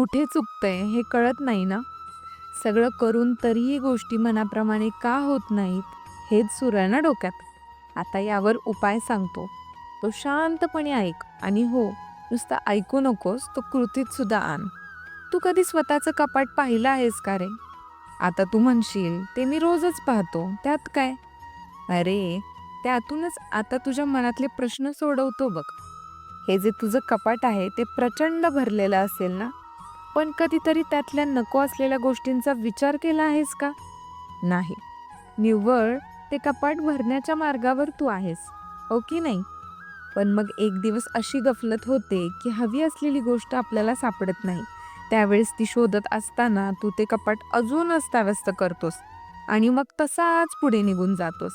कुठे चुकतंय हे कळत नाही ना? सगळं करून तरीही गोष्टी मनाप्रमाणे का होत नाहीत हेच सुरू आहे ना डोक्यात? आता यावर उपाय सांगतो. तो शांतपणे ऐक आणि हो नुसतं ऐकू नकोस तो कृतीत सुद्धा आण. तू कधी स्वतःचं कपाट पाहिलं आहेस का रे? आता तू म्हणशील ते मी रोजच पाहतो त्यात काय? अरे त्यातूनच आता तुझ्या मनातले प्रश्न सोडवतो बघ. हे जे तुझं कपाट आहे ते प्रचंड भरलेलं असेल ना? पण कधीतरी त्यातल्या नको असलेल्या गोष्टींचा विचार केला आहेस का? नाही. निव्वळ ते कपाट भरण्याच्या मार्गावर तू आहेस हो की नाही? पण मग एक दिवस अशी गफलत होते की हवी असलेली गोष्ट आपल्याला सापडत नाही. त्यावेळेस ती शोधत असताना तू ते कपाट अजून अस्ताव्यस्त करतोस आणि मग तसाच पुढे निघून जातोस.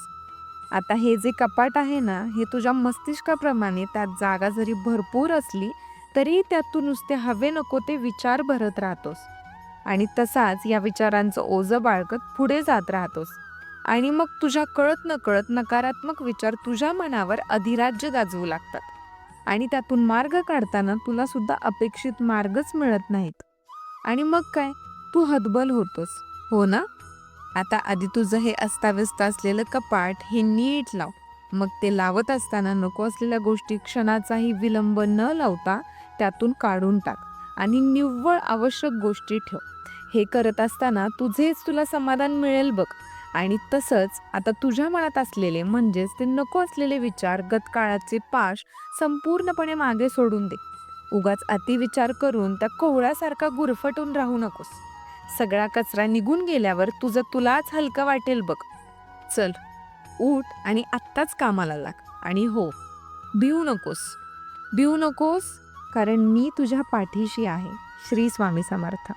आता हे जे कपाट आहे ना हे तुझ्या मस्तिष्काप्रमाणे त्यात जागा जरी भरपूर असली तरी त्यात तू नुसते हवे नको ते विचार भरत राहतोस. आणि तसाच या विचारांचं ओझं बाळगत पुढे जात राहतोस. आणि मग तुझ्या कळत न कळत नकारात्मक विचार तुझ्या मनावर अधिराज्य गाजवू लागतात. आणि त्यातून मार्ग काढताना तुला सुद्धा अपेक्षित मार्गच मिळत नाहीत. आणि मग काय? तू हतबल होतोस. हो ना? आता आधी तुझं हे अस्ताव्यस्त असलेलं कपाट हे नीट लाव. मग ते लावत असताना नको असलेल्या गोष्टी क्षणाचाही विलंब न लावता त्यातून काढून टाक आणि निव्वळ आवश्यक गोष्टी ठेव. हे करत असताना तुझेच तुला समाधान मिळेल बघ. आणि तसंच आता तुझ्या मनात असलेले म्हणजेच ते नको असलेले विचार गतकाळाचे पाश संपूर्णपणे मागे सोडून दे. उगाच अतिविचार करून त्या कोवळ्यासारखा गुरफटून राहू नकोस. सगळा कचरा निघून गेल्यावर तुझं तुलाच हलकं वाटेल बघ. चल उठ आणि आत्ताच कामाला लाग. आणि हो भिऊ नकोस. भिऊ नकोस? कारण मी तुझ्या पाठीशी आहे. श्री स्वामी समर्थ.